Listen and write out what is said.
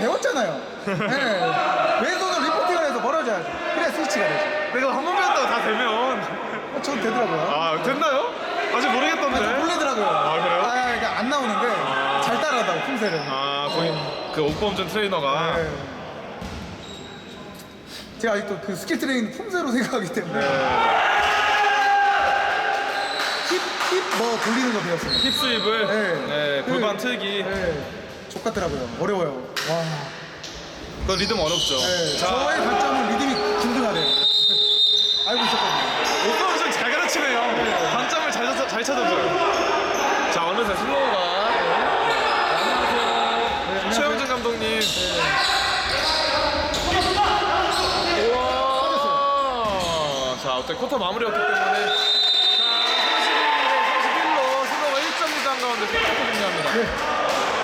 배웠잖아요. 예. 네. 왼손으로 리포팅을 해서 멀어져야죠. 그래야 스위치가 되죠. 내가 한 번 배웠다고 다 되면 아, 전 되더라고요. 아 됐나요? 아직 모르겠던데 아, 놀래더라고요. 아, 그래요? 아, 그러니까 안 나오는데 아. 잘 따라하다고 품새를. 아 거의 어. 그 옥범준 트레이너가 네. 제가 아직도 그 스킬 트레이닝 품새로 생각하기 때문에 네. 힙, 힙, 뭐 돌리는 거 배웠어요. 힙스윕을 네. 네, 골반 그, 틀기 네. 족 같더라고요. 어려워요. 와. 그 리듬 어렵죠. 네. 자 저의 단점은 리듬이 균등하대요. 알고 있었거든요. 옥범준 잘 가르치네요. 단점을 잘, 찾아- 잘 찾아줘요. 자 어느새 슬로우가 네, 최영준 감독님. 우와. 자, 어때 쿼터 마무리였기 때문에 자, 31대 31로 슬로우가 1점 리드한 가운데 쿼터 종료합니다.